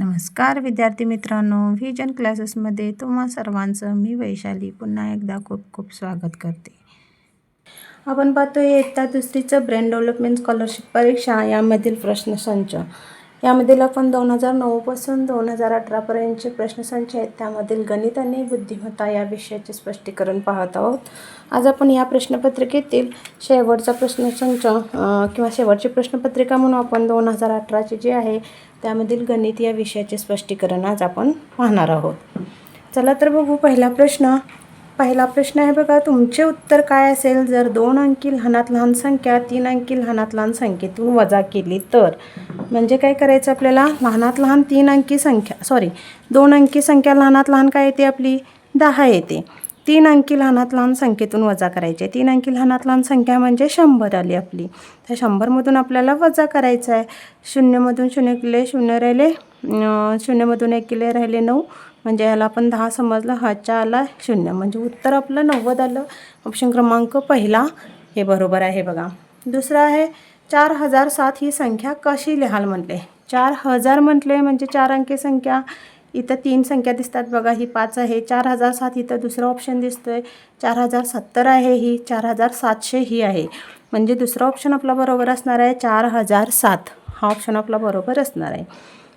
नमस्कार विद्यार्थी मित्रांनो व्हिजन क्लासेसमध्ये तुम्हा सर्वांचं मी वैशाली पुन्हा एकदा खूप खूप स्वागत करते. आपण पाहतो इयत्ता दुसरीचं ब्रेन डेव्हलपमेंट स्कॉलरशिप परीक्षा यामधील प्रश्नसंच. यामधील आपण दोन हजार नऊपासून दोन हजार अठरापर्यंतचे प्रश्नसंच आहेत. त्यामधील गणित आणि बुद्धिमत्ता या विषयाचे स्पष्टीकरण पाहत आहोत. आज आपण या प्रश्नपत्रिकेतील शेवटचा प्रश्नसंच किंवा शेवटची प्रश्नपत्रिका म्हणून आपण दोन हजार अठराची जी आहे त्यामधील गणित या विषयाचे स्पष्टीकरण आज आपण पाहणार आहोत. चला तर बघू पहिला प्रश्न. पहिला प्रश्न आहे बघा तुमचे उत्तर काय असेल? जर दोन अंकी लहानात लहान संख्या तीन अंकी लहानात लहान संख्येतून वजा केली तर? म्हणजे काय करायचं आपल्याला? लहानात लहान तीन अंकी संख्या सॉरी दोन अंकी संख्या लहानात लहान काय येते आपली? दहा येते. तीन अंकी लहानात लहान संख्येतून वजा करायचे. तीन अंकी लहानात लहान संख्या म्हणजे शंभर आली आपली. त्या शंभरमधून आपल्याला वजा करायचं आहे. शून्यमधून शून्य किले शून्य राहिले शून्यमधून एक किले राहिले नऊ. म्हणजे याला आपण दहा समजलं हाच्या आला शून्य. म्हणजे उत्तर आपलं नव्वद आलं. ऑप्शन क्रमांक पहिला हे बरोबर आहे बघा. दुसरं आहे चार हजार सात ही संख्या कशी लिहाल म्हटले? चार हजार म्हटले म्हणजे चार अंकी संख्या. इथं तीन संख्या दिसतात बघा ही पाच आहे चार हजार सात इथं दुसरं ऑप्शन दिसतोय. चार हजार सत्तर आहे ही चार हजार सातशे ही आहे. म्हणजे दुसरा ऑप्शन आपला बरोबर असणार आहे चार हजार सात. हा ऑप्शन आपला बरोबर असणार आहे.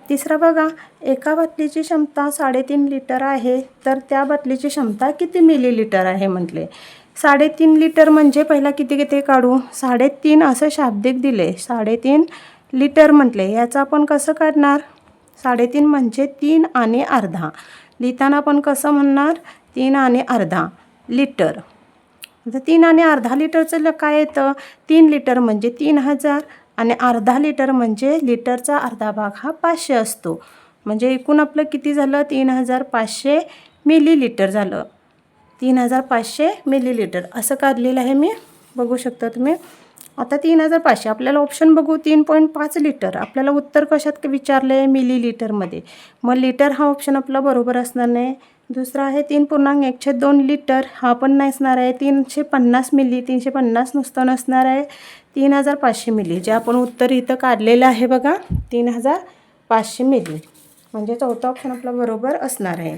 तिसरा बघा एका बाटलीची क्षमता साडेतीन लिटर आहे तर त्या बाटलीची क्षमता किती मिलीलिटर आहे म्हटले? साडेतीन लिटर म्हणजे पहिला किती किती काढू? साडेतीन असं शाब्दिक दिले. साडेतीन लिटर म्हटले. याचं आपण कसं काढणार? साडेतीन म्हणजे तीन आणि अर्धा. लिहिताना आपण कसं म्हणणार? तीन आणि अर्धा लिटर. आता तीन आणि अर्धा लिटरचं ल काय येतं? तीन लिटर म्हणजे तीन हजार आणि अर्धा लिटर म्हणजे लिटरचा अर्धा भाग हा पाचशे असतो. म्हणजे एकूण आपलं किती झालं? तीन हजार पाचशे मिलीलिटर झालं. तीन हजार पाचशे मिलीलिटर. असं काढलेलं आहे मी. बघू शकता तुम्ही. आता तीन हजार पाचशे. आपल्याला ऑप्शन बघू तीन पॉईंट पाच लिटर आपल्याला उत्तर कशात विचारलं आहे मिलीलिटरमध्ये मग लिटर हा ऑप्शन आपला बरोबर असणार नाही. दुसरा आहे तीन पूर्णांक एकशे दोन लिटर हा पण नाही असणार आहे. तीनशे पन्नास मिली तीनशे पन्नास नुसतं नसणार आहे. तीन हजार पाचशे मिली जे आपण उत्तर इथं काढलेलं आहे बघा तीन हजार पाचशे मिली म्हणजे चौथा ऑप्शन आपला बरोबर असणार आहे.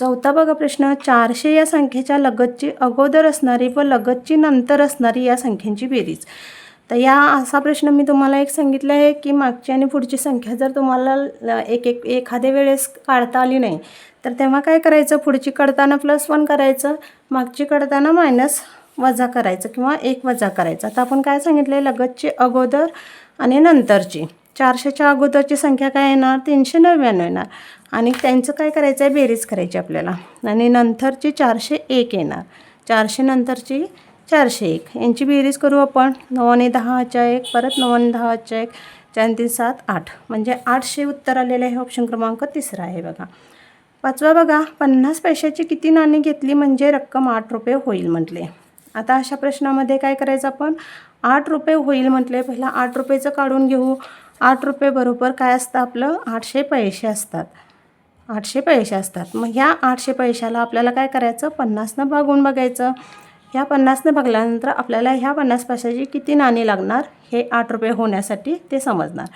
चौथा बघा प्रश्न चारशे या संख्येच्या लगतची अगोदर असणारी व लगतची नंतर असणारी या संख्यांची बेरीज. तर या असा प्रश्न मी तुम्हाला एक सांगितला आहे की मागची आणि पुढची संख्या जर तुम्हाला एक एक एखाद्या वेळेस काढता आली नाही तर तेव्हा काय करायचं? पुढची काढताना प्लस वन करायचं मागची काढताना मायनस वजा करायचं किंवा एक वजा करायचं. आता आपण काय सांगितलं आहे लगतची अगोदर आणि नंतरची. चारशेच्या अगोदरची संख्या काय येणार? तीनशे नव्याण्णव येणार. आणि त्यांचं काय करायचं आहे? बेरीज करायची आपल्याला. आणि नंतरची चारशे एक येणार. चारशे नंतरची चारशे एक. यांची बेरीज करू आपण. नऊने दहाच्या एक. परत नऊने दहाच्या एक. चार तीन सात आठ. म्हणजे आठशे उत्तर आलेलं आहे ऑप्शन क्रमांक तिसरा आहे बघा. पाचवा बघा. पन्नास पैशाची किती नाणी घेतली म्हणजे रक्कम आठ रुपये होईल म्हटले. आता अशा प्रश्नामध्ये काय करायचं आपण? आठ रुपये होईल म्हटले. पहिला आठ रुपयेचं काढून घेऊ. आठ रुपये बरोबर काय असतं आपलं? आठशे पैसे असतात. आठशे पैसे असतात. मग ह्या आठशे पैशाला आपल्याला काय करायचं? पन्नासनं भागून बघायचं. ह्या पन्नासनं भागल्यानंतर आपल्याला ह्या पन्नास पैशाची किती नाणी लागणार? हे आठ रुपये होण्यासाठी ते समजणार.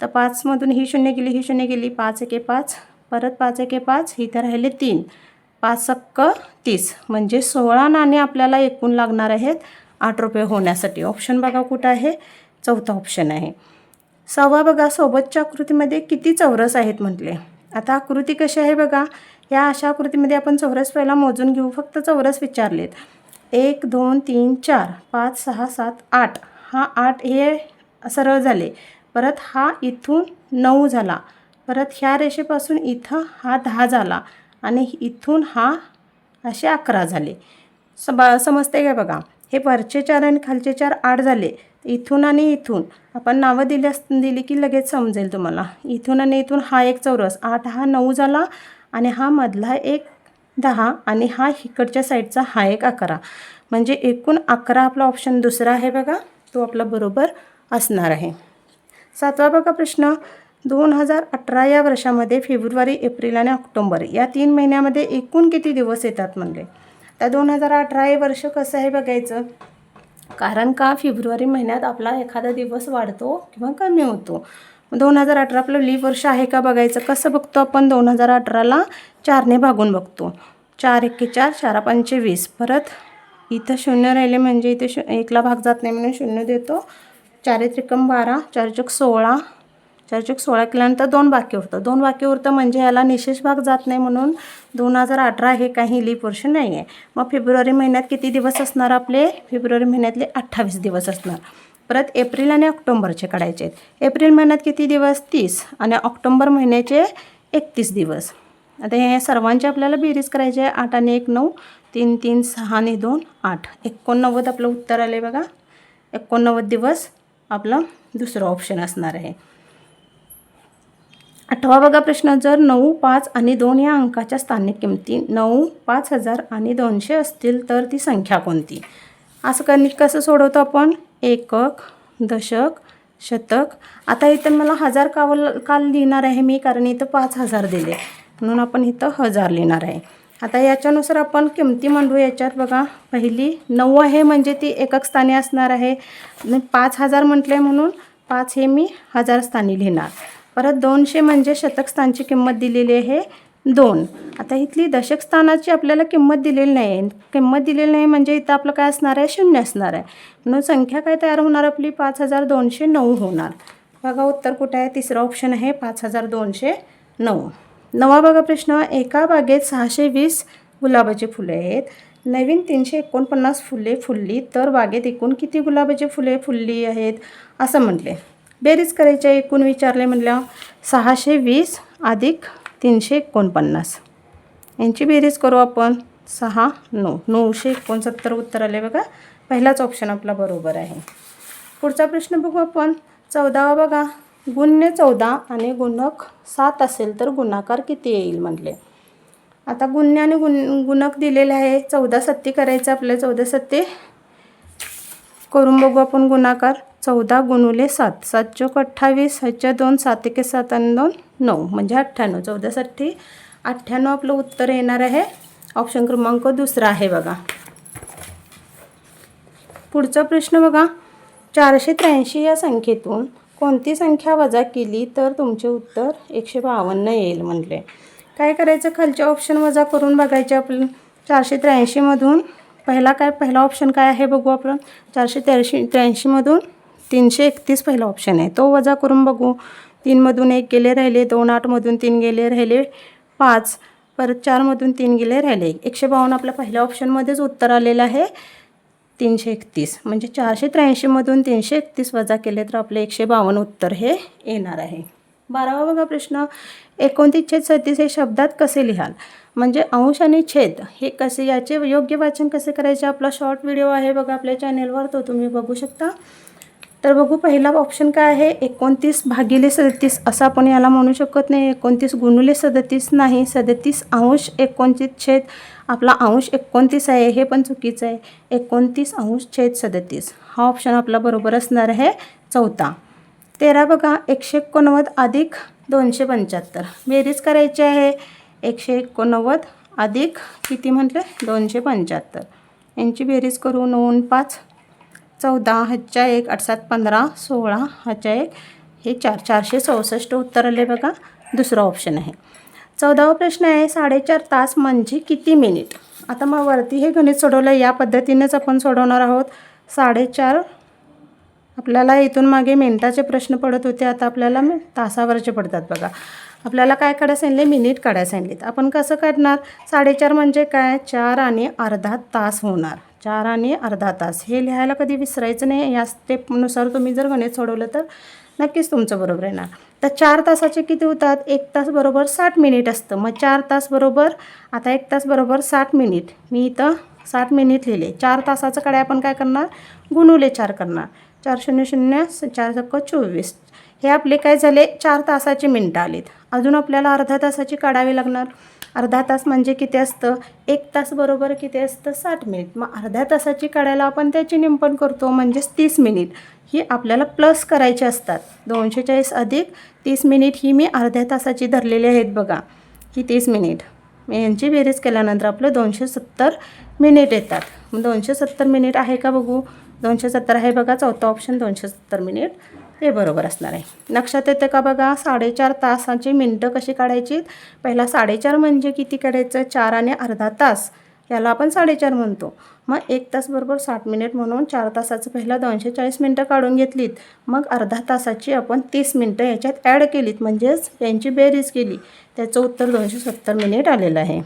तर पाचमधून ही शून्य गेली ही शून्य गेली पाच एके पाच परत पाच एके पाच इथं राहिले तीन. पाच सक्क तीस. म्हणजे सोळा नाणे आपल्याला एकूण लागणार आहेत आठ रुपये होण्यासाठी. ऑप्शन बघा कुठं आहे? चौथा ऑप्शन आहे. सव्वा बघा सोबतच्या आकृतीमध्ये किती चौरस आहेत म्हटले? आता आकृती कशी आहे बघा. या अशा आकृतीमध्ये आपण चौरस पहिला मोजून घेऊ. फक्त चौरस विचारलेत. एक दोन तीन चार पाच सहा सात आठ. हा आठ हे सरळ झाले. परत हा इथून नऊ झाला. परत ह्या रेषेपासून इथं हा दहा झाला. आणि इथून हा असे अकरा झाले. सम समजते काय बघा. हे वरचे चार आणि खालचे चार आठ झाले. इथून आणि इथून. आपण नावं दिल्यास दिली की लगेच समजेल तुम्हाला. इथून आणि इथून हा एक चौरस. आठ हा नऊ झाला आणि हा मधला एक दहा आणि हा इकडच्या साईडचा हा एक अकरा. म्हणजे एकूण अकरा आपला ऑप्शन दुसरा आहे बघा. तो आपला बरोबर असणार आहे. सातवा बघा प्रश्न. दोन हजार अठरा या वर्षामध्ये फेब्रुवारी एप्रिल आणि ऑक्टोंबर या तीन महिन्यामध्ये एकूण किती दिवस येतात म्हणले? तर दोन हजार अठरा हे वर्ष कसं आहे बघायचं? कारण का फेब्रुवारी महिन्यात आपला एखादा दिवस वाढतो किंवा कमी होतो? दोन हजार अठरा आपलं लीप वर्ष आहे का बघायचं? कसं बघतो आपण? दोन हजार अठराला चारने भागून बघतो. चार एके चार चारा पंचे वीस. परत इथं शून्य राहिले म्हणजे इथे शू एकला भाग जात नाही म्हणून शून्य देतो. चार त्रिकम बारा चार चौक सोळा चार चूक सोळा केल्यानंतर दोन बाकी उरतं दोन बाकी उरतं म्हणजे याला निशेष भाग जात नाही म्हणून दोन हजार अठरा हे काही लीप वर्ष नाही आहे मग फेब्रुवारी महिन्यात किती दिवस असणार आपले? फेब्रुवारी महिन्यातले अठ्ठावीस दिवस असणार. परत एप्रिल आणि ऑक्टोंबरचे काढायचे आहेत. एप्रिल महिन्यात किती दिवस? तीस. आणि ऑक्टोंबर महिन्याचे एकतीस दिवस. आता हे सर्वांचे आपल्याला बेरीज करायचे आहे. आठ आणि एक नऊ. तीन तीन सहा आणि दोन आठ. एकोणनव्वद आपलं उत्तर आलं आहे बघा. एकोणनव्वद दिवस आपलं दुसरं ऑप्शन असणार आहे. आठवा बघा प्रश्न. जर नऊ पाच आणि दोन या अंकाच्या स्थानिक किमती नऊ पाच हजार आणि दोनशे असतील तर ती संख्या कोणती? असं कनिक कसं सोडवतो आपण? एकक दशक शतक. आता इथं मला हजार कावल काल लिहिणार आहे मी कारण इथं पाच हजार दिले. म्हणून आपण इथं हजार लिहिणार आहे. आता याच्यानुसार आपण किमती मांडू. याच्यात बघा पहिली नऊ आहे म्हणजे ती एकक स्थानी असणार आहे. पाच हजार म्हटले म्हणून पाच हे मी हजार स्थानी लिहिणार. परत दोनशे म्हणजे शतकस्थानची किंमत दिलेली आहे दोन. आता इथली दशकस्थानाची आपल्याला किंमत दिलेली नाही. आहे किंमत दिलेली नाही म्हणजे इथं आपलं काय असणार आहे? शून्य असणार आहे. म्हणून संख्या काय तयार होणार आपली? पाच हजार दोनशे नऊ होणार. बघा उत्तर कुठं आहे? तिसरं ऑप्शन आहे पाच हजार दोनशे नऊ. नवा बघा प्रश्न. एका बागेत सहाशे वीस गुलाबाची फुले आहेत. नवीन तीनशे एकोणपन्नास फुले फुलली. तर बागेत एकूण किती गुलाबाची फुले फुलली आहेत? असं म्हटले. बेरीज करायचे एकूण विचारले म्हटलं सहाशे वीस अधिक तीनशे एकोणपन्नास. यांची बेरीज करू आपण सहा नऊ. नऊशे एकोणसत्तर उत्तर आले बघा. पहिलाच ऑप्शन आपला बरोबर आहे. पुढचा प्रश्न बघू आपण. चौदावा बघा. गुण्य चौदा आणि गुणक सात असेल तर गुणाकार किती येईल म्हटले. आता गुण्य आणि गुण गुणक दिलेले आहे. चौदा सत्ती करायचं आपल्याला. चौदा सत्ती करून बघू आपण गुणाकार. चौदा गुणुले सात. सात चोक अठ्ठावीस ह्याच्या दोन सात एके सात आणि दोन नऊ म्हणजे अठ्ठ्याण्णव. चौदासाठी अठ्ठ्याण्णव आपलं उत्तर येणार आहे. ऑप्शन क्रमांक दुसरा आहे बघा. पुढचा प्रश्न बघा. चारशे त्र्याऐंशी या संख्येतून कोणती संख्या वजा केली तर तुमचे उत्तर एकशे बावन्न येईल म्हटले काय करायचं? खालचे ऑप्शन वजा करून बघायचे आपलं चारशे त्र्याऐंशीमधून पहिला काय पहिला ऑप्शन काय आहे बघू आपण. चारशे त्र्याऐंशी त्र्याऐंशीमधून तीनशे एकतीस पहिला ऑप्शन आहे. तो वजा करून बघू. तीनमधून एक गेले राहिले दोन आठमधून तीन गेले राहिले पाच. परत चारमधून तीन गेले राहिले. एकशे बावन्न आपल्या पहिल्या ऑप्शनमध्येच उत्तर आलेलं आहे. तीनशे एकतीस. म्हणजे चारशे त्र्याऐंशीमधून तीनशे एकतीस वजा केले तर आपले एकशे बावन्न उत्तर हे येणार आहे. बारावा बघा प्रश्न. एकोणतीस छेद सत्तीस हे शब्दात कसे लिहाल? म्हणजे अंश आणि छेद हे कसे याचे योग्य वाचन कसे करायचे? आपला शॉर्ट व्हिडिओ आहे बघा आपल्या चॅनेलवर तो तुम्ही बघू शकता. तर बघू पहिला ऑप्शन काय आहे? एकोणतीस भागिले सदतीस असं आपण याला म्हणू शकत नाही. एकोणतीस गुणुले सदतीस नाही सदतीस अंश एकोणतीस छेद आपला अंश एकोणतीस आहे हे पण चुकीचं आहे. एकोणतीस अंश छेद सदतीस हा ऑप्शन आपला बरोबर असणार आहे चौथा. तेरा बघा एकशे एकोणनव्वद अधिक दोनशे पंच्याहत्तर. बेरीज करायची आहे. एकशे एकोणनव्वद अधिक किती म्हटलं? दोनशे पंच्याहत्तर. यांची बेरीज करू नऊ पाच चौदा ह्याच्या एक आठ सात पंधरा सोळा ह्याच्या एक हे चार चारशे चौसष्ट उत्तर आले बघा. दुसरा ऑप्शन आहे. चौदावा प्रश्न आहे साडेचार तास म्हणजे किती मिनिट आता मग वरती हे गणित सोडवलं या पद्धतीनेच आपण सोडवणार आहोत. साडेचार आपल्याला इथून मागे मिनिटाचे प्रश्न पडत होते आता आपल्याला तासावरचे पडतात बघा. आपल्याला काय काढायला सांगितले? मिनिट काढायला सांगितले. आपण कसं काढणार? साडेचार म्हणजे काय? चार आणि अर्धा तास होणार. चार आणि अर्धा तास. हे लिहायला कधी विसरायचं नाही. या स्टेपनुसार तुम्ही जर गणित सोडवलं तर नक्कीच तुमचं बरोबर येणार. तर चार तासाचे किती होतात? एक तास बरोबर साठ मिनिट असतं. मग चार तास बरोबर आता एक तास बरोबर साठ मिनिट मी इथं साठ मिनिट लिहिले. चार तासाचं कडे आपण काय करणार? गुणुले चार करणार. चार शून्य शून्य चार चक्क चोवीस. हे आपले काय झाले? चार तासाचे मिनटं आलीत. अजून आपल्याला अर्धा तासाची काढावी लागणार. अर्धा तास म्हणजे किती असतं? एक तास बरोबर किती असतं? साठ मिनिट. मग अर्ध्या तासाची काढायला आपण त्याची निंपण करतो म्हणजेच तीस मिनिट. ही आपल्याला प्लस करायची असतात. दोनशे चाळीस अधिक तीस मिनिट ही मी अर्ध्या तासाची धरलेली आहेत बघा. ही तीस मिनिट. यांची बेरीज केल्यानंतर आपलं दोनशे सत्तर मिनिट येतात. मग दोनशे सत्तर मिनिट आहे का बघू? दोनशे सत्तर आहे बघा चौथा ऑप्शन दोनशे सत्तर मिनिट. हे बरोबर असणार आहे. लक्षात येतं का बघा साडेचार तासाची मिनटं कशी काढायची? पहिला साडेचार म्हणजे किती काढायचं? चार आणि अर्धा तास. याला आपण साडेचार म्हणतो. मग एक तास बरोबर साठ मिनिट म्हणून चार तासाचं पहिला दोनशे चाळीस मिनटं काढून घेतलीत. मग अर्धा तासाची आपण तीस मिनटं याच्यात ॲड केलीत. म्हणजेच यांची बेरीज केली. त्याचं उत्तर दोनशे सत्तर मिनिट आलेलं आहे.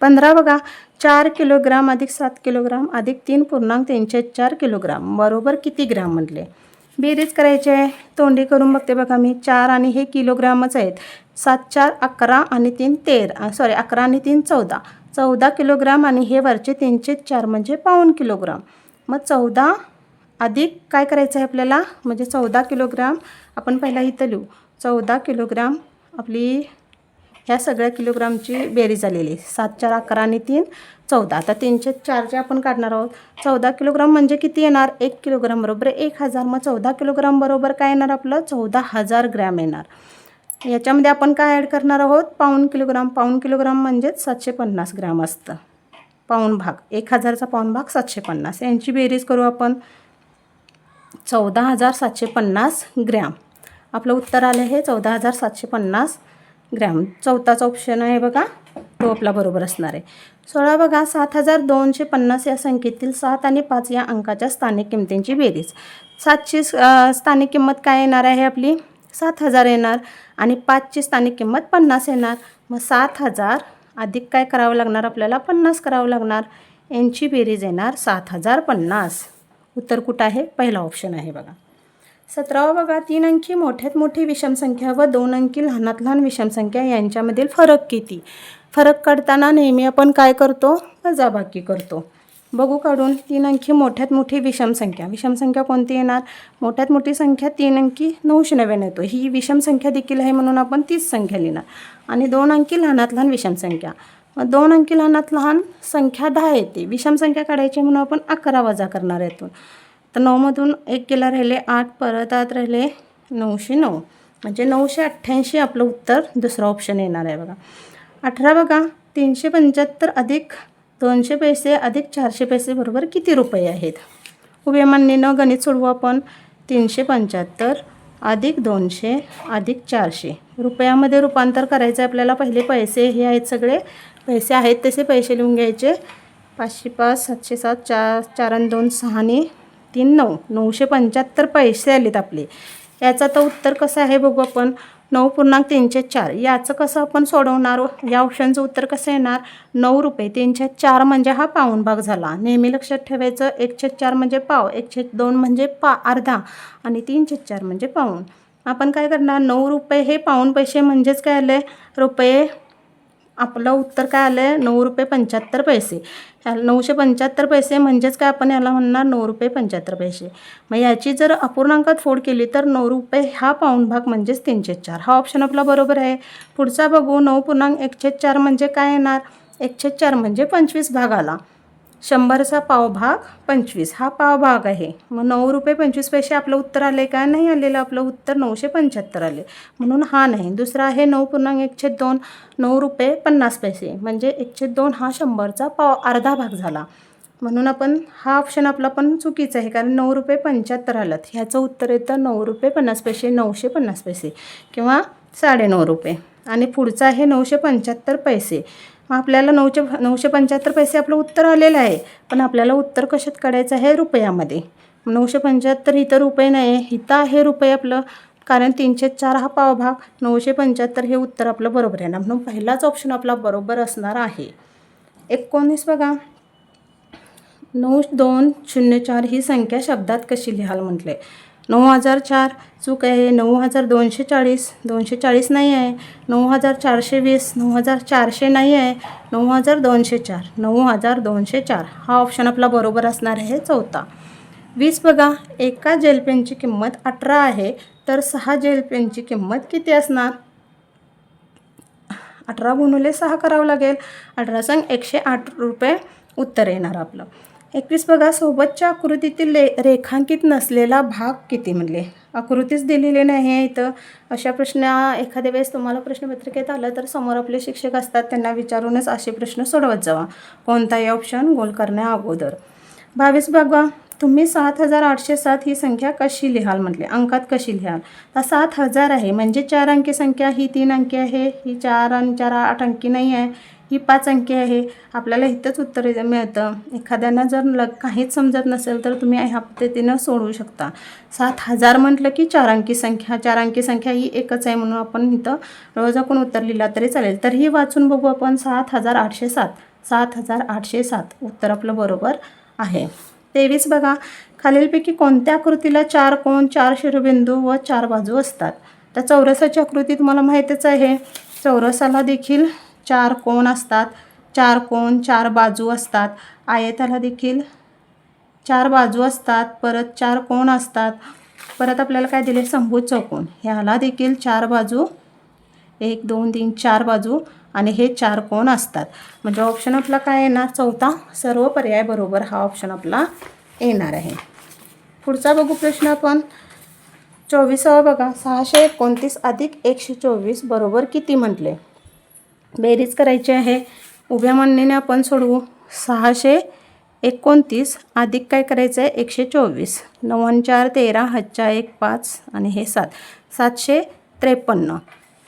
पंधरा बघा. चार किलोग्राम अधिक सात किलोग्राम अधिक तीन पूर्णांक तीनशे चार किलोग्राम. बरोबर किती ग्राम म्हटले? बेरीज करायची आहे. तोंडी करून बघते बघा मी. चार आणि हे किलोग्रामच आहेत. सात चार अकरा आणि तीन तेरा. सॉरी अकरा आणि तीन चौदा. चौदा किलोग्राम आणि हे वरचे तीनशे चार म्हणजे पाऊन किलोग्राम. मग चौदा अधिक काय करायचं आहे आपल्याला? म्हणजे चौदा किलोग्राम आपण पहिला इथं लिहू. चौदा किलोग्राम आपली ह्या सगळ्या किलोग्रामची बेरीज आलेली आहे. सात चार अकरा आणि तीन चौदा. आता तीनशे चारचे आपण काढणार आहोत. चौदा किलोग्राम म्हणजे किती येणार? एक किलोग्राम बरोबर एक हजार. मग चौदा किलोग्राम बरोबर काय येणार आपलं? चौदा हजार ग्रॅम येणार. याच्यामध्ये आपण काय ॲड करणार आहोत? पाऊण किलोग्राम. पाऊण किलोग्राम म्हणजेच सातशे पन्नास ग्रॅम असतं. पाऊण भाग. एक हजारचा पाऊण भाग सातशे पन्नास. यांची बेरीज करू आपण. चौदा हजार सातशे पन्नास ग्रॅम. आपलं उत्तर आलं आहे चौदा हजार सातशे पन्नास. ग्रॅम. चौथाच ऑप्शन आहे बघा. तो आपला बरोबर असणार आहे. सोळा बघा सात हजार दोनशे पन्नास या संख्येतील सात आणि पाच या अंकाच्या स्थानिक किमतींची बेरीज. सातची स्थानिक किंमत काय येणार आहे आपली? सात हजार येणार आणि पाचची स्थानिक किंमत पन्नास येणार. मग सात हजार अधिक काय करावं लागणार? आपल्याला पन्नास करावं लागणार. यांची बेरीज येणार सात हजार पन्नास. उत्तर कुठं आहे? पहिला ऑप्शन आहे बघा. सतरावा बघा तीन अंकी मोठ्यात मोठी विषमसंख्या व दोन अंकी लहानात लहान विषमसंख्या यांच्यामधील फरक किती? फरक काढताना नेहमी आपण काय करतो? वजाबाकी करतो. बघू काढून तीन अंकी मोठ्यात मोठी विषमसंख्या विषमसंख्या कोणती येणार? मोठ्यात मोठी संख्या तीन अंकी नऊशे नव्याण्णव येतो. ही विषमसंख्या देखील आहे म्हणून आपण तीच संख्या लिहिणार. आणि दोन अंकी लहानात लहान विषमसंख्या मग दोन अंकी लहानात लहान संख्या दहा येते. विषम संख्या काढायची म्हणून आपण अकरा वजा करणार यातून तर नऊमधून एक गेला राहिले आठ परत आत राहिले नऊशे नऊ. म्हणजे नऊशे अठ्ठ्याऐंशी आपलं उत्तर दुसरं ऑप्शन येणार आहे बघा. अठरा बघा तीनशे पंच्याहत्तर अधिक दोनशे पैसे अधिक चारशे पैसे बरोबर किती रुपये आहेत? उभ्या मांडणीनं गणित सोडवू आपण. तीनशे पंच्याहत्तर अधिक दोनशे अधिक चारशे. रुपयामध्ये रूपांतर करायचं आहे आपल्याला. पहिले पैसे हे आहेत सगळे. पैसे आहेत तसे पैसे लिहून घ्यायचे. पाचशे पाच सातशे सात चार चार आणि दोन सहाने तीन नऊ नऊशे पंच्याहत्तर पैसे आलेत आपले. याचं तर उत्तर कसं आहे बघू आपण. नऊ पूर्णांक तीनशे चार. याचं कसं आपण सोडवणार हो? या ऑप्शनचं उत्तर कसं येणार? नऊ रुपये तीनशे चार म्हणजे हा पाऊण भाग झाला. नेहमी लक्षात ठेवायचं एकशे चार म्हणजे पाव एकशे दोन म्हणजे पा अर्धा आणि तीनशे चार म्हणजे पाऊण आपण काय करणार? नऊ रुपये हे पाऊण पैसे म्हणजेच काय आले? रुपये आपलं उत्तर काय आलं आहे नऊ रुपये पंच्याहत्तर पैसे. ह्या नऊशे पंच्याहत्तर पैसे म्हणजेच काय आपण याला म्हणणार? नऊ रुपये पंच्याहत्तर पैसे. मग याची जर अपूर्णांकात फोड केली तर नऊ रुपये हा पाऊण भाग म्हणजेच तीनशे चार. हा ऑप्शन आपला बरोबर आहे. पुढचा बघू. नऊ पूर्णांक एकशे चार म्हणजे काय येणार? एकशे चार म्हणजे पंचवीस भाग आला. शंभरचा पावभाग पंचवीस हा पावभाग आहे. मग नऊ रुपये पंचवीस पैसे आपलं उत्तर आले का? नाही आलेलं. आपलं उत्तर नऊशे पंच्याहत्तर आले म्हणून हा नाही. दुसरा आहे नऊ पूर्णांक एकशे दोन. नऊ रुपये पन्नास पैसे. म्हणजे एकशे दोन हा शंभरचा पाव अर्धा भाग झाला. म्हणून आपण हा ऑप्शन आपला पण चुकीचा आहे. कारण नऊ रुपये पंच्याहत्तर आलं ह्याचं उत्तर येतं नऊ रुपये पन्नास पैसे नऊशे पन्नास पैसे किंवा साडेनऊ रुपये. आणि पुढचं आहे नऊशे पंच्याहत्तर पैसे. मग आपल्याला नऊशे नऊशे पंच्याहत्तर पैसे आपलं उत्तर आलेलं आहे. पण आपल्याला उत्तर कशात काढायचं आहे? रुपयामध्ये. नऊशे पंच्याहत्तर इथं रुपये नाही आहे इथं आहे रुपये आपलं. कारण तीनशे चार हा पावभाग नऊशे पंच्याहत्तर हे उत्तर आपलं बरोबर आहे ना? म्हणून पहिलाच ऑप्शन आपला बरोबर असणार आहे. एकोणीस बघा. नऊ दोन शून्य चार ही संख्या शब्दात कशी लिहाल आहे नऊ हजार चार. चूक आहे. नऊ हजार दोनशे चाळीस. दोनशे चाळीस नाही आहे. नऊ हजार चारशे वीस. नऊ हजार चारशे नाही आहे. नऊ हजार दोनशे चार. नऊ हजार दोनशे चार. हा ऑप्शन आपला बरोबर असणार आहे चौथा. वीस बघा. एका जेलपेनची किंमत अठरा आहे. तर सहा जेलपेनची किंमत किती असणार? अठरा गुणुले सहा करावं लागेल. अठरा संग एकशे आठ रुपये उत्तर येणार आपलं. एकवीस बघा सोबतच्या आकृतीतील ले रेखांकित नसलेला भाग किती म्हणले? आकृतीच दिलेली नाही आहे इथं. अशा प्रश्न एखाद्या वेळेस तुम्हाला प्रश्नपत्रिकेत आलं तर समोर आपले शिक्षक असतात त्यांना विचारूनच असे प्रश्न सोडवत जावा. कोणताही ऑप्शन गोल करण्या अगोदर. बावीस बघा तुम्ही सात हजार आठशे सात ही संख्या कशी लिहाल म्हटले? अंकात कशी लिहाल? तर सात हजार आहे म्हणजे चार अंकी संख्या ही तीन अंकी आहे ही चार आणि चार आठ अंकी नाही आहे. ही पाच अंकी आहे. आपल्याला इथंच उत्तर मिळतं. एखाद्यानं जर ल काहीच समजत नसेल तर तुम्ही ह्या पद्धतीनं सोडवू शकता. सात हजार म्हटलं की चार अंकी संख्या चार अंकी संख्या ही एकच आहे म्हणून आपण इथं रोज आपण उत्तर लिहिला तरी चालेल. तर ही वाचून बघू आपण सात हजार आठशे सात. सात हजार आठशे सात. उत्तर आपलं बरोबर आहे. तेवीस बघा. खालीलपैकी कोणत्या आकृतीला चार कोण चार शिरोबिंदू व चार बाजू असतात? तर चौरसाची आकृती तुम्हाला माहीतच आहे. चौरसाला देखील चार कोण असतात? चार कोण चार बाजू असतात. आयताला देखील चार बाजू असतात. परत चार कोण असतात? परत आपल्याला काय दिले? संभूत चौकोन. ह्याला देखील चार बाजू. एक दोन तीन चार बाजू आणि हे चार कोण असतात. म्हणजे ऑप्शन आपला काय येणार? चौथा सर्व पर्याय बरोबर हा ऑप्शन आपला येणार आहे. पुढचा बघू प्रश्न आपण. चोवीसावा बघा. सहाशे एकोणतीस अधिक एकशे चोवीस बरोबर किती म्हटले? बेरीज करायची आहे. उभ्या मांडणीने आपण सोडवू. सहाशे एकोणतीस अधिक काय करायचं आहे एकशे चोवीस. नव्वद चार तेरा हच्चा एक पाच आणि हे सात. सातशे त्रेपन्न.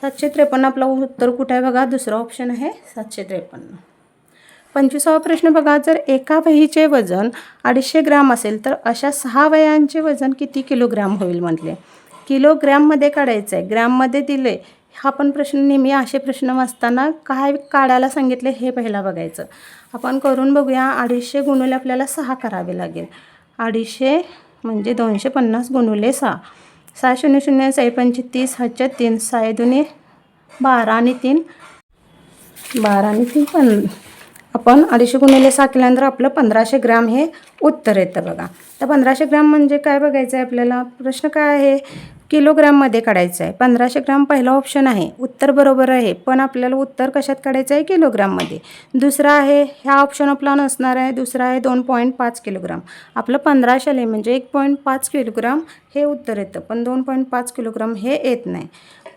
सातशे त्रेपन्न आपलं उत्तर कुठं आहे बघा? दुसरं ऑप्शन आहे सातशे त्रेपन्न. पंचवीसावा प्रश्न बघा. जर एका वहीचे वजन अडीचशे ग्राम असेल तर अशा सहा वयांचे वजन किती किलोग्राम होईल म्हटले? किलोग्रॅममध्ये काढायचं आहे ग्रॅममध्ये दिले हा पण प्रश्न नेहमी असे प्रश्न वाचताना काय काढायला सांगितले हे पहिला बघायचं. आपण करून बघूया अडीचशे गुणुले आपल्याला सहा करावे लागेल. अडीचशे म्हणजे दोनशे पन्नास गुणुले सहा. सहा शून्य शून्य साई तीस हच्च्या तीन साय दोन्ही बारा आणि तीन. बारा आणि तीन पण आपण अडीचशे गुणिले सहा केल्यानंतर आपलं पंधराशे ग्रॅम हे उत्तर येतं बघा. तर पंधराशे ग्रॅम म्हणजे काय बघायचं आहे आपल्याला? प्रश्न काय आहे? किलोग्रॅममध्ये काढायचं आहे पंधराशे ग्रॅम पहिला ऑप्शन आहे. उत्तर बरोबर आहे. पण आपल्याला उत्तर कशात काढायचं आहे किलोग्राममध्ये दुसरा आहे ह्या ऑप्शन आपला नसणार आहे. दुसरा आहे दोन पॉईंट पाच किलोग्राम. आपलं पंधराशे आले म्हणजे एक पॉईंट पाच किलोग्राम हे उत्तर येतं. पण दोन पॉईंट पाच किलोग्राम हे येत नाही.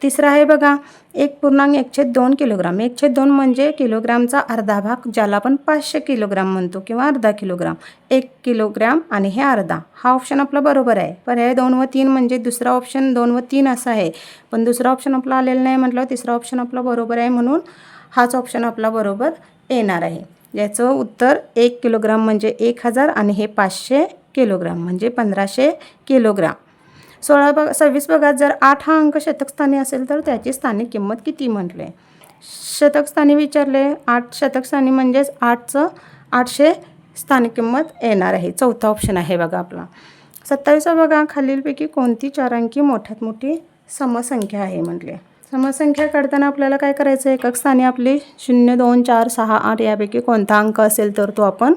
तिसरा आहे बघा एक पूर्णांक एकशे दोन किलोग्राम. एकशे दोन म्हणजे किलोग्रामचा अर्धा भाग ज्याला आपण पाचशे किलोग्राम म्हणतो किंवा अर्धा किलोग्राम. एक किलोग्राम आणि हे अर्धा. हा ऑप्शन आपला बरोबर आहे. पर्याय दोन व तीन म्हणजे दुसरा ऑप्शन दोन व तीन असा आहे. पण दुसरा ऑप्शन आपला आलेला नाही म्हटलं तिसरा ऑप्शन आपला बरोबर आहे म्हणून हाच ऑप्शन आपला बरोबर येणार आहे. याचं उत्तर एक किलोग्राम म्हणजे एक हजार आणि हे पाचशे किलोग्राम म्हणजे पंधराशे किलोग्राम. सोळा भाग सव्वीस भागात जर आठ हा अंक शतकस्थानी असेल तर त्याची स्थानिक किंमत किती म्हटले? शतकस्थानी विचारले आठ शतकस्थानी म्हणजेच आठचं आठशे स्थानिक किंमत येणार आहे. चौथा ऑप्शन आहे बघा आपला. सत्तावीसा बघा खालीलपैकी कोणती चार अंकी मोठ्यात मोठी समसंख्या आहे म्हटले? समसंख्या काढताना आपल्याला काय करायचं एकक स्थानी आपली शून्य दोन चार सहा आठ यापैकी कोणता अंक असेल तर तो आपण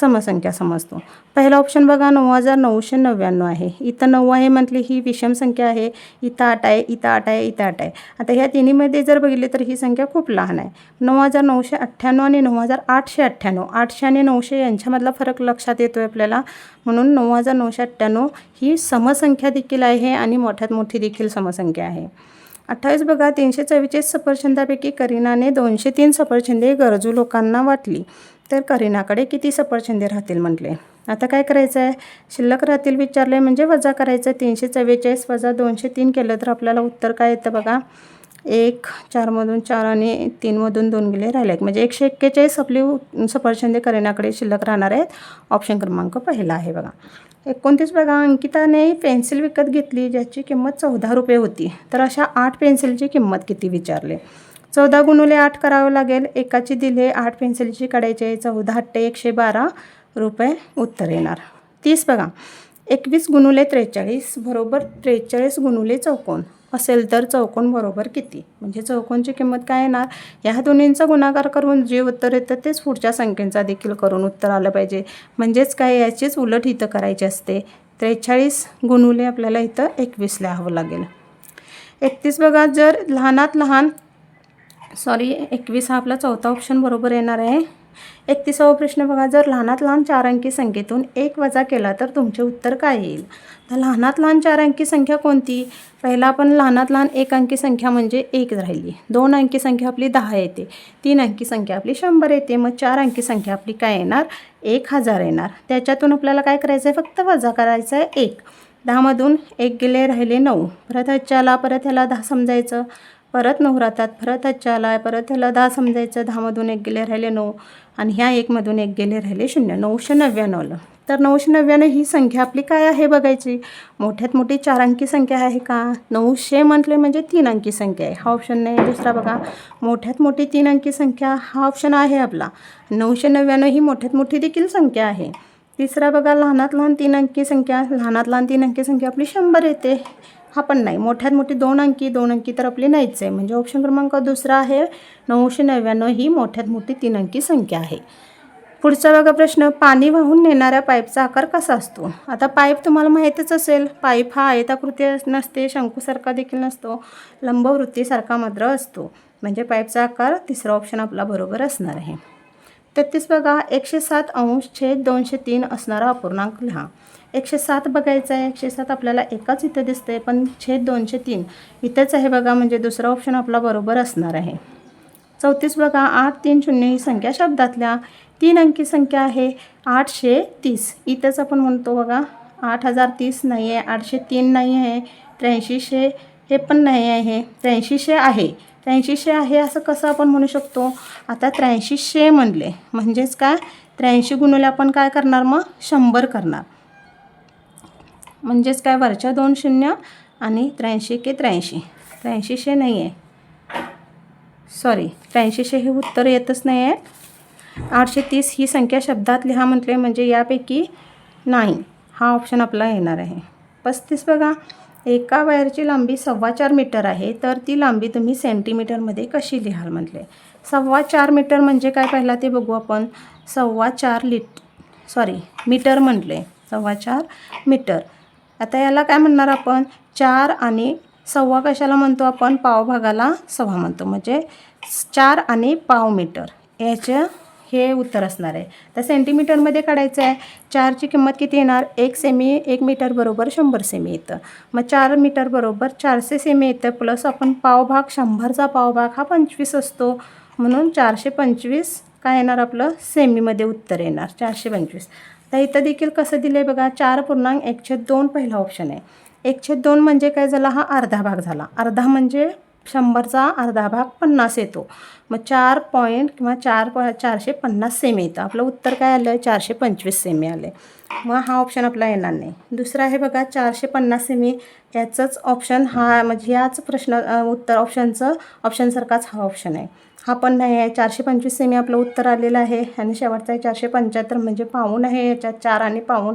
समसंख्या समजतो. पहिला ऑप्शन बघा नऊ हजार नऊशे नव्याण्णव आहे. इथं नऊ आहे म्हटली ही विषम संख्या आहे. इथं आठ आहे इथं आठ आहे इथं आठ आहे. आता ह्या तिन्हीमध्ये जर बघितले तर ही संख्या खूप लहान आहे. नऊ हजार नऊशे अठ्ठ्याण्णव आणि नऊ हजार आठशे अठ्ठ्याण्णव. आठशे आणि नऊशे यांच्यामधला फरक लक्षात येतो आहे आपल्याला. म्हणून नऊ हजार नऊशे अठ्ठ्याण्णव ही समसंख्या देखील आहे आणि मोठ्यात मोठी देखील समसंख्या आहे. अठ्ठावीस बघा तीनशे चव्वेचाळीस सफरचंदापैकी करीनाने दोनशे तीन सफरचंदे गरजू लोकांना वाटली. तर करीनाकडे किती सफरचंदे राहतील म्हटले? आता काय करायचं आहे शिल्लक राहतील विचारले म्हणजे वजा करायचं तीनशे चव्वेचाळीस वजा दोनशे तीन केलं तर आपल्याला उत्तर काय येतं बघा? एक चारमधून चार आणि तीनमधून दोन गेले राहिले आहेत. म्हणजे एकशे एक्केचाळीस आपली सफरचंदे करीनाकडे शिल्लक राहणार आहेत. ऑप्शन क्रमांक पहिला आहे बघा. एकोणतीस बघा अंकिताने पेन्सिल विकत घेतली ज्याची किंमत चौदा रुपये होती. तर अशा आठ पेन्सिलची किंमत किती विचारले? चौदा गुणुले आठ करावं लागेल. एकाची दिले आठ पेन्सिलची काढायची. आहे चौदा हट्टे एकशे बारा रुपये उत्तर येणार. तीस बघा एकवीस गुणुले त्रेचाळीस बरोबर त्रेचाळीस गुणुले चौकोन. असेल तर चौकोन बरोबर किती? म्हणजे चौकोनची किंमत काय येणार? ह्या दोन्हींचा गुणाकार करून जे उत्तर येतं तेच पुढच्या संख्येचा देखील करून उत्तर आलं पाहिजे. म्हणजेच काय? याचीच उलट इथं करायची असते. त्रेचाळीस गुणुले आपल्याला इथं एकवीस लिहावं लागेल. एकतीस बघा जर लहानात लहान सॉरी एकवीस हा आपला चौथा ऑप्शन बरोबर येणार आहे. एकतीसावा प्रश्न बघा जर लहानात लहान चार अंकी संख्येतून एक वजा केला तर तुमचे उत्तर काय येईल? तर लहानात लहान चार अंकी संख्या कोणती? पहिला आपण लहानात लहान एक अंकी संख्या म्हणजे एक राहिली. दोन अंकी संख्या आपली दहा येते. तीन अंकी संख्या आपली शंभर येते. मग चार अंकी संख्या आपली काय येणार? एक हजार येणार. त्याच्यातून आपल्याला काय करायचं आहे फक्त वजा करायचं आहे एक. दहामधून एक गेले राहिले नऊ. परत ह्याच्याला परत ह्याला दहा समजायचं. परत नऊ राहतात परत अच्छा आला परत त्याला दहा समजायचं दहामधून एक गेले राहिले नऊ आणि ह्या एकमधून एक गेले राहिले शून्य नऊशे नव्याण्णवला. तर नऊशे नव्याण्णव ही संख्या आपली काय आहे बघायची? मोठ्यात मोठी चार अंकी संख्या आहे का? नऊशे म्हटले म्हणजे तीन अंकी संख्या आहे. हा ऑप्शन नाही दुसरा बघा. मोठ्यात मोठी तीन अंकी संख्या हा ऑप्शन आहे आपला. नऊशे नव्याण्णव ही मोठ्यात मोठी देखील संख्या आहे. तिसरा बघा लहानात लहान तीन अंकी संख्या लहानात लहान तीन अंकी संख्या आपली शंभर येते. हा पण नाही. मोठ्यात मोठी दोन अंकी दोन अंकी तर आपली नाहीच आहे. म्हणजे ऑप्शन क्रमांक दुसरा आहे नऊशे नव्याण्णव ही मोठ्यात मोठी तीन अंकी संख्या आहे. पुढचा बघा प्रश्न पाणी वाहून नेणाऱ्या पाईपचा आकार कसा असतो? आता पाईप तुम्हाला माहीतच असेल पाईप हा आयताकृती नसते शंकूसारखा देखील नसतो लंबवृत्तीसारखा मात्र असतो. म्हणजे पाईपचा आकार तिसरा ऑप्शन आपला बरोबर असणार आहे. तेहतीस बघा एकशे सात अंश छेद दोनशे तीन असणारा अपूर्णांक लिहा. एकशे सात बघायचं आहे. एकशे सात आपल्याला एकाच इथं दिसतं आहे पण छेद दोनशे तीन इथंच आहे बघा म्हणजे दुसरा ऑप्शन आपला बरोबर असणार आहे. चौतीस बघा आठ तीन शून्य ही संख्या शब्दातल्या तीन अंकी संख्या आहे. आठशे तीस इथंच आपण म्हणतो बघा आठ हजार तीस नाही आहे आठशे तीन नाही आहे त्र्याऐंशीशे हे पण नाही आहे त्र्याऐंशीशे आहे. त्र्याऐंशीशे आहे असं कसं आपण म्हणू शकतो? आता त्र्याऐंशीशे म्हणले म्हणजेच काय? त्र्याऐंशी गुणुले आपण काय करणार मग? शंभर करणार. म्हणजेच काय? वरच्या दोन शून्य आणि त्र्याऐंशी के त्र्याऐंशी. त्र्याऐंशीशे नाही आहे सॉरी त्र्याऐंशीशे हे उत्तर येतच नाही आहे आठशे तीस ही संख्या शब्दात लिहा म्हटले म्हणजे यापैकी नाही. हा ऑप्शन आपला येणार आहे. पस्तीस बघा. एका वायरची लांबी सव्वा चार मीटर आहे तर ती लांबी तुम्ही सेंटीमीटरमध्ये कशी लिहाल म्हटले? सव्वा चार मीटर म्हणजे काय पहिला ते बघू आपण. सव्वा चार लिट सॉरी मीटर म्हटले. सव्वा चार मीटर. आता याला काय म्हणणार आपण? चार आणि सव्वा कशाला म्हणतो आपण? पावभागाला सव्वा म्हणतो. म्हणजे चार आणि पाव मीटर. याचं हे उत्तर असणार आहे. तर सेंटीमीटरमध्ये काढायचं आहे. चारची किंमत किती येणार? एक सेमी एक मीटर बरोबर शंभर सेमी येतं. मग चार मीटर बरोबर चारशे सेमी येतं. प्लस आपण पावभाग शंभरचा पावभाग हा पंचवीस असतो. म्हणून चारशे पंचवीस काय येणार आपलं? सेमीमध्ये उत्तर येणार चारशे पंचवीस. तर इथं देखील कसं दिलं आहे बघा चार पूर्णांक एकशे दोन पहिला ऑप्शन आहे. एकशे दोन म्हणजे काय झाला? हा अर्धा भाग झाला. अर्धा म्हणजे शंभरचा अर्धा भाग पन्नास येतो. मग चार पॉईंट किंवा चार पॉ चारशे पन्नास सेमी येतं. आपलं उत्तर काय आलं आहे चारशे पंचवीस सेमी आलं आहे मग हा ऑप्शन आपला येणार नाही. दुसरा आहे बघा चारशे पन्नास सेमी याचंच ऑप्शन हा म्हणजे याच प्रश्न उत्तर ऑप्शनचं ऑप्शनसारखाच हा ऑप्शन आहे. हा पण नाही आहे. चारशे पंचवीस सेमी आपलं उत्तर आलेलं आहे. आणि शेवटचा आहे चारशे पंच्याहत्तर म्हणजे पाहून आहे याच्यात चार आणि पाहून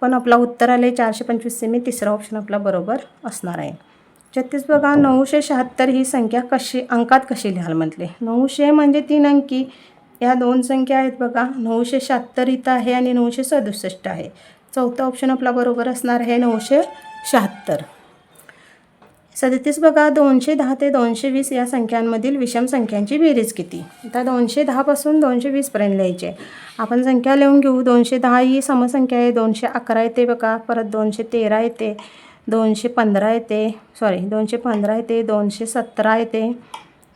पण आपला उत्तर आले चारशे पंचवीस सेमी तिसरा ऑप्शन आपला बरोबर असणार आहे. छत्तीस बघा नऊशे शहात्तर ही संख्या कशी अंकात कशी लिहाल म्हटले? नऊशे म्हणजे तीन अंकी. या दोन संख्या आहेत बघा नऊशे शहात्तर इथं आहे आणि नऊशे सदुसष्ट आहे. चौथा ऑप्शन आपला बरोबर असणार आहे नऊशे शहात्तर. सदतीस बघा दोनशे दहा ते दोनशे वीस या संख्यांमधील विषम संख्यांची बेरीज किती? आता दोनशे दहापासून दोनशे वीसपर्यंत लिहायचे. आपण संख्या लिहून घेऊ. दोनशे दहा ही समसंख्या आहे. दोनशे अकरा येते बघा. परत दोनशे तेरा येते. दोनशे पंधरा येते. सॉरी दोनशे पंधरा येते. दोनशे सतरा येते.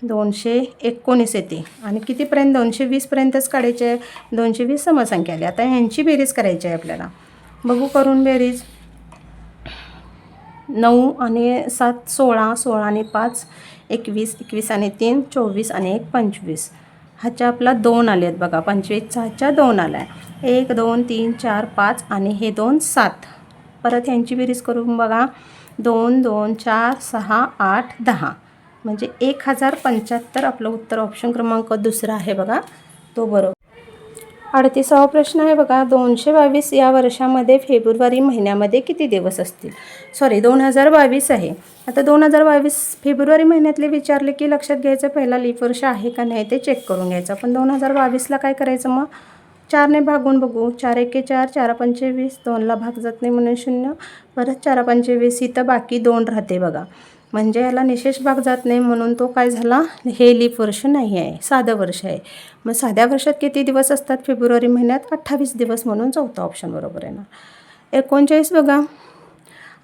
दोनशे एकोणीस येते. आणि कितीपर्यंत दोनशे वीसपर्यंतच काढायचे. आहे दोनशे वीस समसंख्या आली आता ह्यांची बेरीज करायची आहे आपल्याला. बघू करून बेरीज. नऊ आणि सात सोळा सोळा आणि पाच एकवीस एकवीस आणि तीन चोवीस आणि एक पंचवीस. ह्याच्या आपला दोन आले आहेत बघा पंचवीसचा ह्याच्या दोन आला आहे एक दोन तीन चार पाच आणि हे दोन सात. परत ह्यांची बेरीज करून बघा. दोन दोन चार सहा आठ दहा. म्हणजे एक हजार पंच्याहत्तर आपलं उत्तर ऑप्शन क्रमांक दुसरा आहे बघा. तो बरोबर. अडतीसावा प्रश्न आहे बघा. दोनशे बावीस या वर्षामध्ये फेब्रुवारी महिन्यामध्ये किती दिवस असतील? सॉरी दोन हजार बावीस आहे. आता दोन हजार बावीस फेब्रुवारी महिन्यातले विचारले की लक्षात घ्यायचं पहिला लीप वर्ष आहे का नाही ते चेक करून घ्यायचं. पण दोन हजार बावीसला काय करायचं मग? चारने भागून बघू. चार एके चार चार पंचवीस दोनला भाग जात नाही म्हणून शून्य. परत चार पंचवीस इथं बाकी दोन राहते बघा. म्हणजे याला निशेष भाग जात नाही म्हणून तो काय झाला? हे लीप वर्ष नाही आहे साधं वर्ष आहे. मग साध्या वर्षात किती दिवस असतात? फेब्रुवारी महिन्यात अठ्ठावीस दिवस म्हणून चौथा ऑप्शन बरोबर आहे ना. एकोणचाळीस बघा.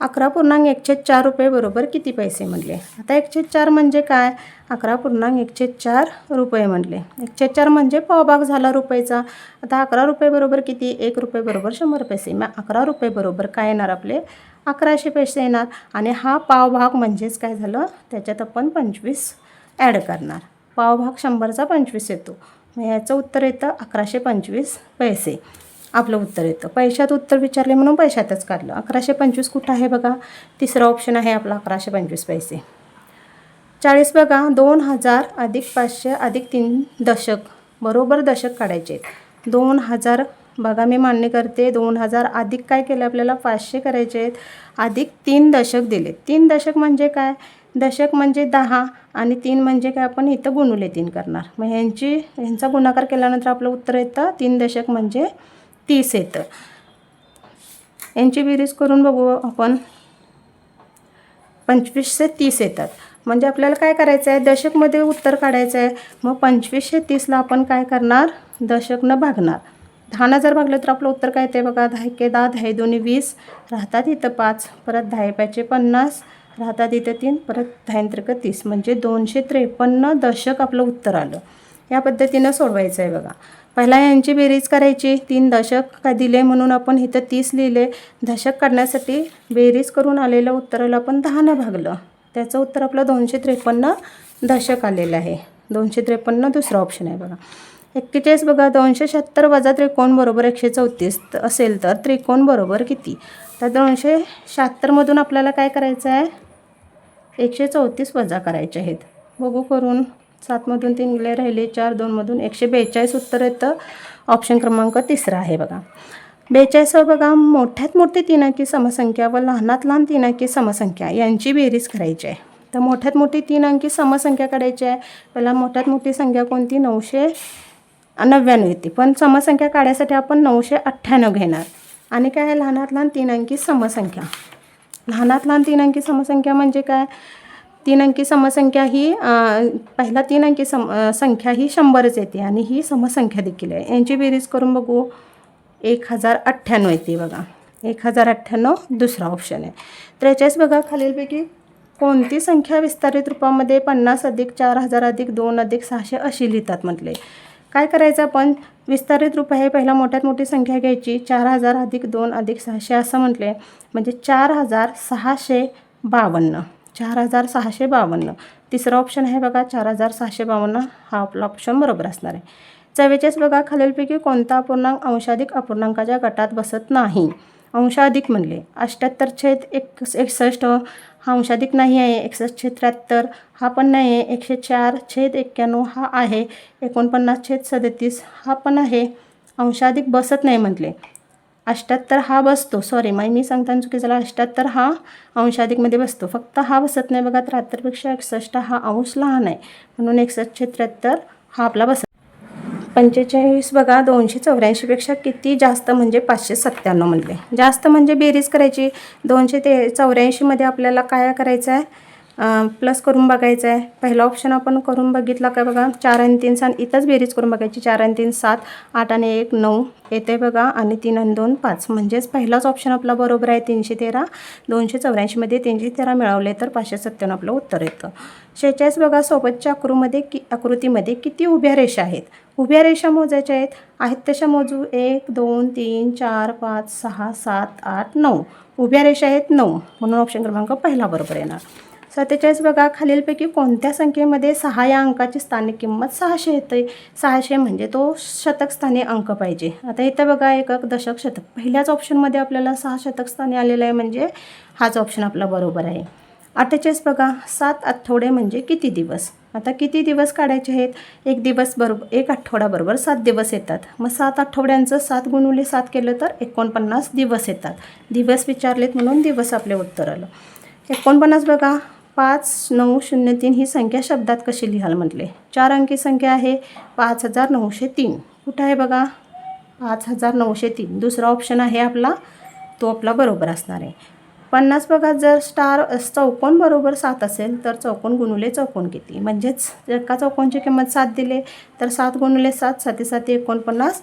अकरा पूर्णांक एकशे चार रुपये बरोबर किती पैसे म्हणले आता एकशे चार म्हणजे काय? अकरा पूर्णांक एकशे चार रुपये म्हणले एकशे चार म्हणजे पावभाग झाला रुपयेचा. आता अकरा रुपये बरोबर किती? एक रुपये बरोबर शंभर पैसे. मग अकरा रुपये बरोबर काय येणार आपले? अकराशे पैसे येणार. आणि हा पावभाग म्हणजेच काय झालं? त्याच्यात आपण पंचवीस ॲड करणार. पावभाग शंभरचा पंचवीस येतो. मग याचं उत्तर येतं अकराशे पंचवीस पैसे. आपलं उत्तर येतं. पैशात उत्तर विचारले म्हणून पैशातच काढलं. अकराशे पंचवीस कुठं आहे बघा? तिसरा ऑप्शन आहे आपला अकराशे पंचवीस पैसे. चाळीस बघा. दोन हजार अधिक पाचशे अधिक तीन दशक. बरोबर दशक काढायचे आहेत. दोन हजार बघा मी मान्य करते दोन हजार अधिक काय केलं आपल्याला? पाचशे करायचे आहेत. अधिक तीन दशक दिले. तीन दशक म्हणजे काय? दशक म्हणजे दहा आणि तीन म्हणजे काय? आपण इथं गुणुले तीन करणार. मग ह्यांची ह्यांचा गुणाकार केल्यानंतर आपलं उत्तर येतं. तीन दशक म्हणजे तीस येतं. यांची बेरीज करून बघू आपण. पंचवीसशे तीस येतात. म्हणजे आपल्याला काय करायचं आहे दशकमध्ये उत्तर काढायचं आहे मग पंचवीसशे तीसला आपण काय करणार? दशकनं भागणार. दहाला जर भागलं तर आपलं उत्तर काय येते बघा धायके दहा दहा दोन्ही वीस राहतात इथं पाच परत दहा पन्नास राहतात इथं तीन परत दहा तीस म्हणजे दोनशे त्रेपन्न दशक आपलं उत्तर आलं. या पद्धतीनं सोडवायचं आहे बघा. पहिला यांची बेरीज करायची तीन दशक का दिले म्हणून आपण इथं तीस लिहिले. दशक काढण्यासाठी बेरीज करून आलेलं उत्तराला आपण दहानं भागलं. त्याचं उत्तर आपलं दोनशे त्रेपन्न दशक आलेलं आहे. दोनशे त्रेपन्न दुसरा ऑप्शन आहे बघा. एक्केचाळीस बघा दोनशे शहात्तर वजा त्रिकोण बरोबर एकशे चौतीस असेल तर त्रिकोण बरोबर किती? तर दोनशे शहात्तरमधून आपल्याला काय करायचं आहे? एकशे चौतीस वजा करायचे आहेत. बघू करून. सातमधून तीन गेले राहिले चार दोनमधून एकशे बेचाळीस उत्तर येतं. ऑप्शन क्रमांक तिसरा आहे बघा. बेचाळीस बघा मोठ्यात मोठी तीन अंकी समसंख्या व लहानात लहान तीन समसंख्या यांची बेरीज करायची आहे. तर मोठ्यात मोठी तीन अंकी समसंख्या काढायची आहे. पहिला मोठ्यात मोठी संख्या कोणती? नऊशे नव्याण्णव येते. पण समसंख्या काढायसाठी आपण नऊशे अठ्ठ्याण्णव घेणार. आणि काय आहे? लहानात लहान तीन अंकी समसंख्या. लहानात लहान तीन अंकी समसंख्या म्हणजे काय? तीन अंकी समसंख्या ही पहिला तीन अंकी सम संख्या ही शंभरच येते आणि ही समसंख्या देखील आहे. यांची बेरीज करून बघू. एक हजार अठ्ठ्याण्णव येते बघा. एक हजार अठ्ठ्याण्णव दुसरा ऑप्शन आहे. त्रेचाळीस बघा खालीलपैकी कोणती संख्या विस्तारित रूपामध्ये पन्नास अधिक चार हजार अधिक दोन अधिक सहाशे अशी लिहितात म्हटले. काय करायचं? आपण विस्तारित रूप आहे पहिला मोठ्यात मोठी संख्या घ्यायची. चार हजार अधिक दोन अधिक सहाशे असं म्हटले. म्हणजे चार हजार सहाशे बावन्न. चार हजार सहाशे बावन्न. तिसरा ऑप्शन आहे बघा. चार हजार सहाशे बावन्न हा आपला ऑप्शन बरोबर असणार आहे. चव्वेचाळीस बघा. खालीलपैकी कोणता अपूर्णांक अंशाधिक अपूर्णांकाच्या गटात बसत नाही? अंशाधिक म्हणले. अष्ट्याहत्तर छेद एक एकसष्ट हा अंशाधिक नाही आहे. एकसष्ट छेद त्र्याहत्तर हा पण नाही आहे. एकशे चार छेद एक्क्याण्णव हा आहे. एकोणपन्नास छेद सदतीस हा पण आहे. अंशाधिक बसत नाही म्हटले. अष्ट्याहत्तर हा बसतो. सॉरी माय मी सांगताना चुकी झाला. अष्ट्याहत्तर हा अंशाधिकमध्ये बसतो. फक्त हा बसत नाही बघा. त्र्याहत्तरपेक्षा एकसष्ट हा अंश लहान आहे. म्हणून एकसष्ट छेद त्र्याहत्तर हा आपला बसत पंचेचाळीस बघा दोनशे चौऱ्याऐंशीपेक्षा किती जास्त म्हणजे पाचशे सत्त्याण्णव म्हणले. जास्त म्हणजे बेरीज करायची. दोनशे ते चौऱ्याऐंशीमध्ये आपल्याला काय करायचं आहे प्लस करून बघायचं आहे पहिला ऑप्शन आपण करून बघितला काय बघा चार आणि तीन सात इथंच बेरीज करून बघायची. चार आणि तीन सात आठ आणि एक नऊ. येते बघा आणि तीन आणि दोन पाच. म्हणजेच पहिलाच ऑप्शन आपला बरोबर आहे तीनशे तेरा. दोनशे चौऱ्याऐंशीमध्ये तीनशे तेरा मिळवले तर पाचशे सत्त्याण्णव आपलं उत्तर येतं. शेहेचाळीस बघा सोबतच्या आकृमध्ये कि आकृतीमध्ये किती उभ्या रेषा आहेत? उभ्या रेषा मोजायच्या आहेत. आहेत तशा मोजू. एक दोन तीन चार पाच सहा सात आठ नऊ. उभ्या रेषा आहेत नऊ. म्हणून ऑप्शन क्रमांक पहिला बरोबर येणार. सत्तेचाळीस बघा खालीलपैकी कोणत्या संख्येमध्ये सहा या अंकाची स्थानिक किंमत सहाशे येते सहाशे म्हणजे तो शतकस्थानी अंक पाहिजे. आता इथं बघा एकक दशक शतक. पहिल्याच ऑप्शनमध्ये आपल्याला सहा शतकस्थानी आलेलं आहे म्हणजे हाच ऑप्शन आपला बरोबर आहे. अठ्ठेचाळीस बघा सात आठवडे म्हणजे किती दिवस? आता किती दिवस काढायचे आहेत? एक दिवस बरोबर एक आठवडा बरोबर सात दिवस येतात. मग सात आठवड्यांचं सात गुणुले सात केलं तर एकोणपन्नास दिवस येतात. दिवस विचारलेत म्हणून दिवस आपले उत्तर आलं. एकोणपन्नास बघा पाच नऊ शून्य तीन ही संख्या शब्दात कशी लिहाल म्हटले? चार अंकी संख्या आहे पाच हजार नऊशे तीन. कुठं आहे बघा? पाच हजार नऊशे तीन. दुसरा ऑप्शन आहे आपला तो आपला बरोबर असणार आहे. पन्नास बघा जर स्टार चौकोन बरोबर सात असेल तर चौकोन गुणुले चौकोन किती? म्हणजेच एका चौकोनची किंमत सात दिले तर सात गुणुले सात साती साती एकोणपन्नास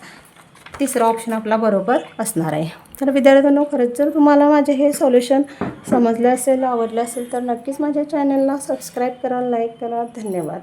तिसरा ऑप्शन आपला बरोबर असणार आहे. तर विद्यार्थ्यांनो खरंच जर तुम्हाला माझे हे सोल्युशन समजले असेल आवडले असेल तर नक्कीच माझ्या चॅनलला सबस्क्राईब करा लाईक करा. धन्यवाद.